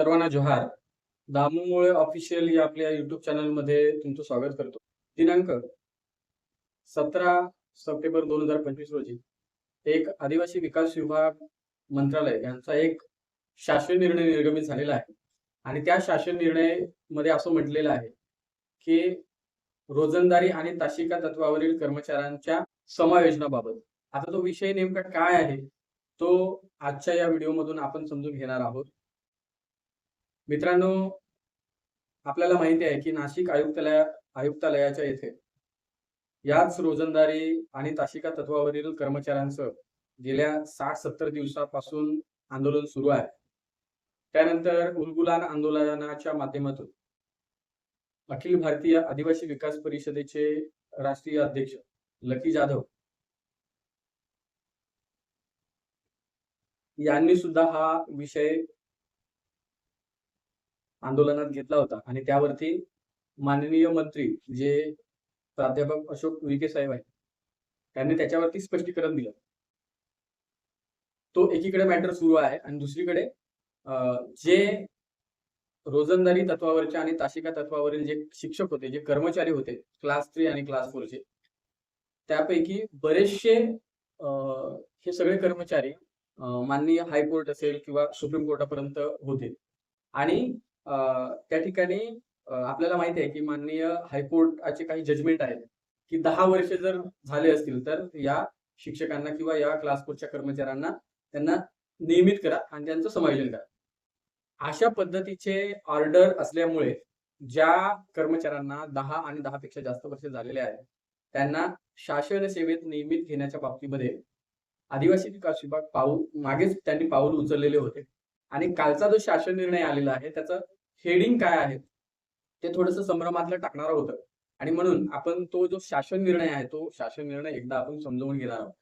सर्वांना जोहार. दामूमुळे ऑफिशियल या आपल्या युट्यूब चॅनलमध्ये तुमचं स्वागत करतो. दिनांक सतरा सप्टेंबर दोन हजार पंचवीस रोजी एक आदिवासी विकास विभाग मंत्रालय यांचा एक शासन निर्णय निर्गमित झालेला आहे. आणि त्या शासन निर्णयमध्ये असं म्हटलेलं आहे की रोजंदारी आणि ताशिका तत्वावरील कर्मचाऱ्यांच्या समायोजनाबाबत. आता तो विषय नेमका काय आहे? तो आजच्या या व्हिडिओमधून आपण समजून घेणार आहोत. मित्रांनो आपल्याला माहिती आहे की नाशिक आयुक्तालया आयुक्तालयाच्या येथे याच रोजंदारी आणि ताशिका तत्वावरील कर्मचाऱ्यांचं गेल्या साठ सत्तर दिवसापासून आंदोलन सुरू आहे. त्यानंतर उलगुलान आंदोलनाच्या माध्यमातून अखिल भारतीय आदिवासी विकास परिषदेचे राष्ट्रीय अध्यक्ष लकी जाधव यांनी सुद्धा हा विषय आंदोलनात घेतला होता. आणि त्यावरती माननीय मंत्री जे प्राध्यापक अशोक विखे साहेब आहेत त्यांनी त्याच्यावरती स्पष्टीकरण दिलं. तो एकीकडे मॅटर सुरू आहे आणि दुसरीकडे जे रोजंदारी तत्वावरचे आणि ताशिका तत्वावरील जे शिक्षक होते जे कर्मचारी होते क्लास थ्री आणि क्लास फोरचे त्यापैकी बरेचसे अं, हे सगळे कर्मचारी माननीय हायकोर्ट असेल किंवा सुप्रीम कोर्टापर्यंत होते. आणि त्या ठिकाणी आपल्याला माहिती आहे की माननीय हायकोर्टाचे काही जजमेंट आहेत की दहा वर्ष जर झाले असतील तर या शिक्षकांना किंवा या क्लास फोरच्या कर्मचाऱ्यांना त्यांना नियमित करा आणि त्यांचं समायोजन करा. अशा पद्धतीचे ऑर्डर असल्यामुळे ज्या कर्मचाऱ्यांना दहा आणि दहा पेक्षा जास्त वर्ष झालेले आहेत त्यांना शासन सेवेत नियमित घेण्याच्या बाबतीमध्ये आदिवासी विकास विभाग पाऊल मागेच त्यांनी पाऊल उचललेले होते. आणि कालचा जो शासन निर्णय आलेला आहे त्याचं हेडिंग काय आहे? ते थोडंसं संभ्रमातलं टाकणार होतं. आणि म्हणून आपण तो जो शासन निर्णय आहे तो शासन निर्णय एकदा आपण समजावून घेणार आहोत.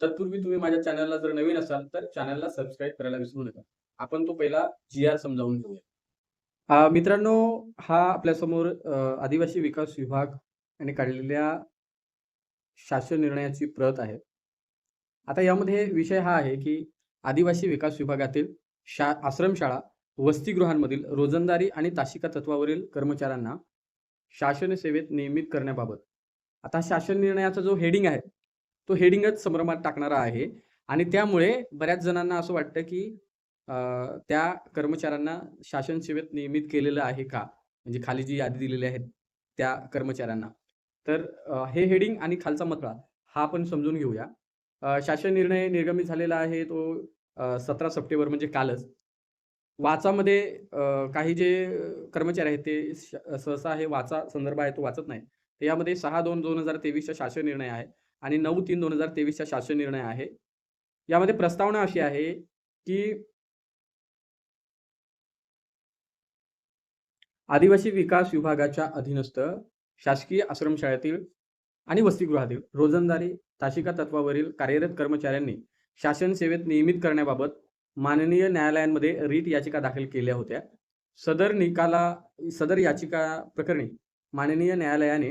तत्पूर्वी तुम्ही माझ्या चॅनलला जर नवीन असाल तर चॅनलला सबस्क्राईब करायला विसरू नका. आपण तो पहिला जी आर समजावून घेऊया. मित्रांनो हा आपल्यासमोर आदिवासी विकास विभाग यांनी काढलेल्या शासन निर्णयाची प्रत आहे. आता यामध्ये विषय हा आहे की आदिवासी विकास विभागातील शा आश्रमशाळा वसतिगृहांमधील रोजंदारी आणि ताशिका तत्वावरील कर्मचाऱ्यांना शासन सेवेत नियमित करण्याबाबत. आता शासन निर्णयाचा जो हेडिंग आहे तो हेडिंगच संभ्रमात टाकणारा आहे आणि त्यामुळे बऱ्याच जणांना असं वाटतं की त्या कर्मचाऱ्यांना शासन सेवेत नियमित केलेलं आहे का? म्हणजे खाली जी यादी दिलेली आहे त्या कर्मचाऱ्यांना. तर हे हेडिंग आणि खालचा मतळा हा आपण समजून घेऊया. शासन निर्णय निर्गमित झालेला आहे तो सतरा सप्टेंबर म्हणजे कालच. वाचामध्ये काही जे कर्मचारी आहेत ते सहसा हे वाचा संदर्भ आहे तो वाचत नाही तर यामध्ये सहा दोन दोन हजार तेवीसचा शासन निर्णय आहे आणि नऊ तीन दोन हजार तेवीसचा शासन निर्णय आहे. यामध्ये प्रस्तावना अशी आहे की आदिवासी विकास विभागाच्या अधीनस्थ शासकीय आश्रमशाळेतील आणि वसतिगृहातील रोजंदारी ताशिका तत्वावरील कार्यरत कर्मचाऱ्यांनी शासन सेवेत नियमित करण्याबाबत माननीय न्यायालयांमध्ये रीट याचिका दाखल केल्या होत्या. सदर निकाला सदर याचिका प्रकरणी माननीय न्यायालयाने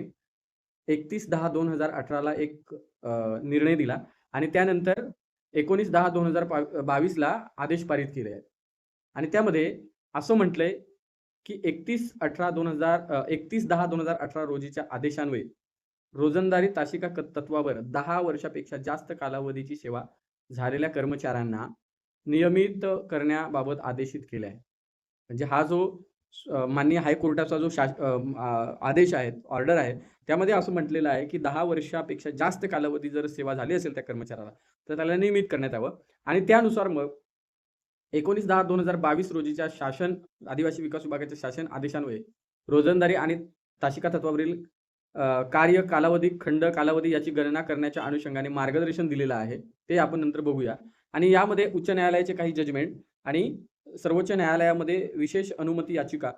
एकतीस दहा दोन हजार अठराला एक निर्णय दिला आणि त्यानंतर एकोणीस दहा दोन हजार बावीसला आदेश पारित केले आहेत. आणि त्यामध्ये असं म्हटलंय की एकतीस अठरा दोन हजार एकतीस दहा दोन हजार अठरा रोजीच्या आदेशान्वये रोजंदारी ताशिका तत्वावर दहा वर्षापेक्षा जास्त कालावधीची सेवा झालेल्या कर्मचाऱ्यांना नियमित करण्याबाबत आदेशित केले आहे. म्हणजे हा जो मान्य माननीय हायकोर्टाचा जो शा आदेश आहे ऑर्डर आहे त्यामध्ये असं म्हटलेलं आहे की दहा वर्षापेक्षा जास्त कालावधी जर सेवा झाली असेल त्या कर्मचाऱ्याला तर त्याला नियमित करण्यात यावं. आणि त्यानुसार मग एकोणीस दहा दोन हजार बावीस रोजीच्या शासन आदिवासी विकास विभागाच्या शासन आदेशान्वये रोजंदारी आणि ताशिका तत्वावरील कार्य कालावधी खंड कालावधी याची गणना करण्याच्या अनुषंगाने मार्गदर्शन दिलेलं आहे. ते आपण नंतर बघूया. आणि यामध्ये उच्च न्यायालयाचे काही जजमेंट आणि सर्वोच्च न्यायालयामध्ये विशेष अनुमती याचिका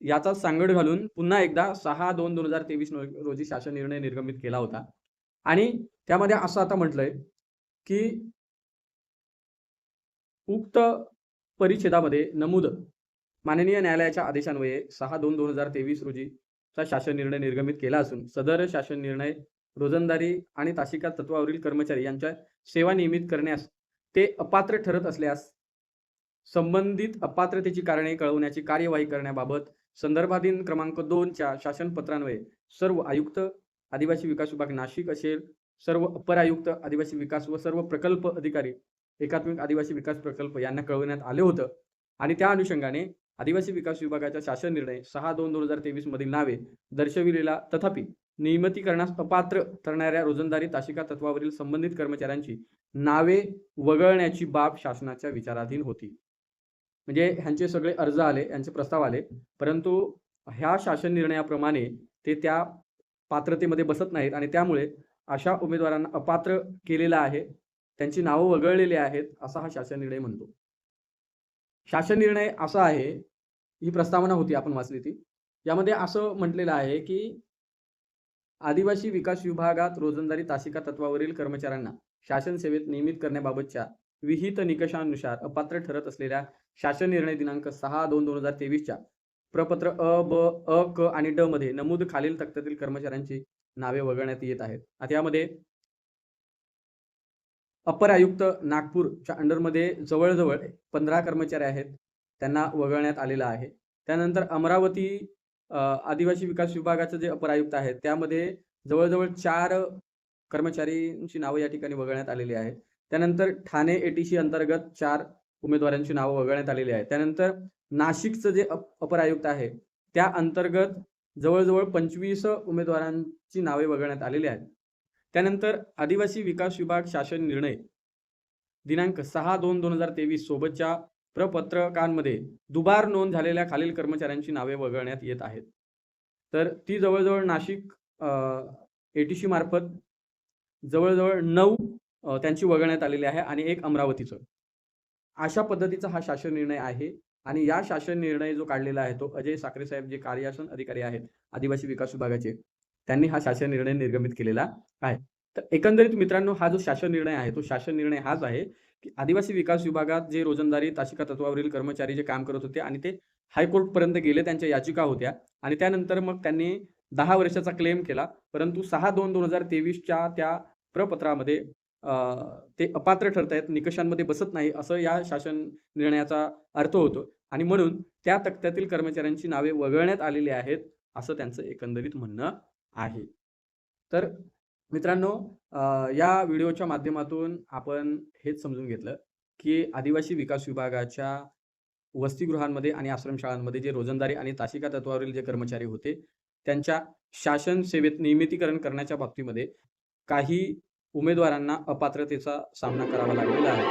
याचा सांगड घालून पुन्हा एकदा सहा दोन दोन हजार तेवीस रोजी शासन निर्णय निर्गमित केला होता. आणि त्यामध्ये असं आता म्हटलंय की उक्त परिच्छेदामध्ये नमूद माननीय न्यायालयाच्या आदेशान्वये सहा दोन दोन हजार तेवीस रोजीचा शासन निर्णय निर्गमित केला असून सदर शासन निर्णय रोजंदारी आणि तासिका तत्वावरील कर्मचारी यांच्या सेवा नियमित करण्यास ते अपात्र ठरत असल्यास संबंधित अपात्रतेची कारणे कळवण्याची कार्यवाही करण्याबाबत संदर्भाधीन क्रमांक दोनच्या शासनपत्रान्वये सर्व आयुक्त आदिवासी विकास विभाग नाशिक असेल सर्व अपर आयुक्त आदिवासी विकास व सर्व प्रकल्प अधिकारी एकात्मिक आदिवासी विकास प्रकल्प यांना कळवण्यात आले होतं. आणि त्या अनुषंगाने आदिवासी विकास विभागाचा शासन निर्णय सहा दोन दोन हजार तेवीस मधील नावे दर्शविलेला तथापि नियमितीकरणास अपात्र ठरणाऱ्या रोजंदारी तासिका तत्वावरील संबंधित कर्मचाऱ्यांची नावे वगळण्याची बाब शासनाच्या विचाराधीन होती. म्हणजे ह्यांचे सगळे अर्ज आले यांचे प्रस्ताव आले परंतु ह्या शासन निर्णयाप्रमाणे ते त्या पात्रतेमध्ये बसत नाहीत आणि त्यामुळे अशा उमेदवारांना अपात्र केलेलं आहे त्यांची नावं वगळलेली आहेत असा हा शासन निर्णय म्हणतो. शासन निर्णय असा आहे ही प्रस्तावना होती आपण वाचली ती. यामध्ये असं म्हटलेलं आहे की आदिवासी विकास विभागात रोजंदारी तासिका तत्वावरील कर्मचाऱ्यांना शासन सेवेत नियमित करण्याबाबतच्या विहित निकषानुसार अपात्र ठरत असलेल्या शासन निर्णय दिनांक सहा दोन दोन हजार तेवीसच्या प्रपत्र अ ब अ क आणि ड मध्ये नमूद खालील तक्त्यातील कर्मचाऱ्यांची नावे वगळण्यात येत आहेत. आता यामध्ये अपर आयुक्त नागपूरच्या अंडरमध्ये जवळजवळ पंधरा कर्मचारी आहेत. त्यांना वगळण्यात आलेलं आहे. त्यानंतर अमरावती आदिवासी विकास विभागाचं जे अपर आयुक्त आहेत त्यामध्ये जवळजवळ चार कर्मचारींची नावं या ठिकाणी वगळण्यात आलेली आहेत. त्यानंतर ठाणे एटीसी अंतर्गत चार उमेदवारांची नावं वगळण्यात आलेली आहेत. त्यानंतर नाशिकचं जे अप- अपर आयुक्त आहे त्या अंतर्गत जवळजवळ पंचवीस उमेदवारांची नावे वगळण्यात आलेली आहेत. त्यानंतर आदिवासी विकास विभाग शासन निर्णय दिनांक सहा दोन दोन हजार तेवीस सोबतच्या प्रपत्रकांमध्ये दुबार नोंद झालेल्या खालील कर्मचाऱ्यांची नावे वगळण्यात येत आहेत. तर ती जवळजवळ नाशिक एटीसी मार्फत जवळजवळ नऊ त्यांची वगळण्यात आलेली आहे आणि एक अमरावतीचं. अशा पद्धतीचा हा शासन निर्णय आहे आणि या शासन निर्णय जो काढलेला आहे तो अजय साखरे साहेब जे कार्यासन अधिकारी आहेत आदिवासी विकास विभागाचे त्यांनी हा शासन निर्णय निर्गमित केलेला आहे. तर एकंदरीत मित्रांनो हा जो शासन निर्णय आहे तो शासन निर्णय हाच आहे की आदिवासी विकास विभागात जे रोजंदारी ताशिका तत्वावरील कर्मचारी जे काम करत होते आणि ते हायकोर्टपर्यंत गेले त्यांच्या याचिका होत्या आणि त्यानंतर मग त्यांनी दहा वर्षाचा क्लेम केला. परंतु सहा दोन दोन हजार तेवीसच्या त्या प्रपत्रामध्ये ते अपात्र ठरतायत निकषांमध्ये बसत नाही असं या शासन निर्णयाचा अर्थ होतो. आणि म्हणून त्या तक्त्यातील कर्मचाऱ्यांची नावे वगळण्यात आलेली आहेत असं त्यांचं एकंदरीत म्हणणं आहे. तर मित्रांनो या व्हिडिओच्या माध्यमातून आपण हेच समजून घेतलं की आदिवासी विकास विभागाच्या वसतिगृहांमध्ये आणि आश्रमशाळांमध्ये जे रोजंदारी आणि तासिका तत्वावरील जे कर्मचारी होते त्यांच्या शासन सेवेत नियमितीकरण करण्याच्या बाबतीमध्ये काही उमेदवारांना अपात्रतेचा सामना करावा लागलेला आहे.